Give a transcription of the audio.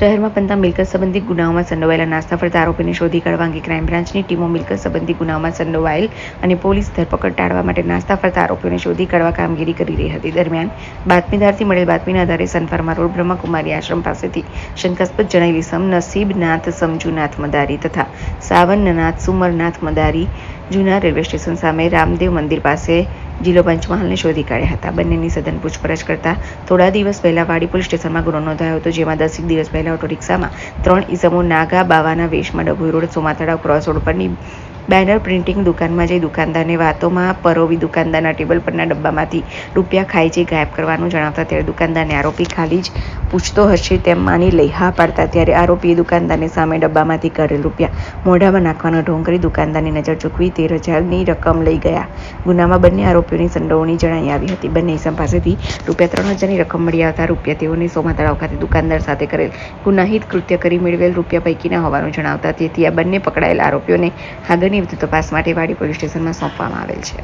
શહેરમાં બનતા મિલકત સંબંધિત ગુનાઓમાં સંડોવાયેલા નાસ્તા ફરતા આરોપીને શોધી કાઢવા અંગે ક્રાઇમ બ્રાન્ચની ટીમો મિલકત સંબંધી ગુનાઓમાં સંડોવાયેલ અને પોલીસ ધરપકડ ટાળવા માટે નાસ્તા ફરતા આરોપીઓને શોધી કાઢવા કામગીરી કરી રહી હતી. દરમિયાન બાતમીદારથી મળેલ બાતમીના આધારે સનફાર્મા રોડ બ્રહ્મકુમારી આશ્રમ પાસેથી શંકાસ્પદ જણાવી સમ નસીબનાથ સમજુનાથ મદારી તથા સાવનનાથ સુમરનાથ મદારી જૂના રેલવે સ્ટેશન સામે રામદેવ મંદિર પાસે જિલ્લો પંચમહાલને શોધી કાઢ્યા હતા. બંનેની સઘન પૂછપરછ કરતા થોડા દિવસ પહેલા વાડી સ્ટેશનમાં ગુનો નોંધાયો હતો, જેમાં દસેક દિવસ પહેલા ઓટો રિક્ષામાં ત્રણ ઇસમો નાગા બાવાના વેશમાં Dabhoi road Somatala cross road પરની બેનર પ્રિન્ટિંગ દુકાનમાં જઈ દુકાનદારને વાતોમાં પરોવી દુકાનદારના ટેબલ પરના ડબ્બામાંથી રૂપિયા ખાઈ જઈ ગાયબ કરવાનું જણાવતા ત્યારે દુકાનદારને આરોપી ખાલી જ પૂછતો હશે તેમ માની લઈ હા પાડતા ત્યારે આરોપીએ દુકાનદારની સામે ડબ્બામાંથી કાઢેલ રૂપિયા મોઢામાં નાખવાનો ઢોંગ કરી દુકાનદારની નજર ચૂકવી તેર હજારની રકમ લઈ ગયા. ગુનામાં બંને આરોપીઓની સંડોવણી જણાઈ આવી હતી. બંને ઇસમ પાસેથી રૂપિયા ત્રણ હજારની રકમ મળી આવતા રૂપિયા તેઓને સોમા તળાવ ખાતે દુકાનદાર સાથે કરેલ ગુનાહિત કૃત્ય કરી મેળવેલ રૂપિયા પૈકીના હોવાનું જણાવતા તેથી આ બંને પકડાયેલા આરોપીઓને આગળની વધુ તપાસ માટે વાડી પોલીસ સ્ટેશનમાં સોંપવામાં આવેલ છે.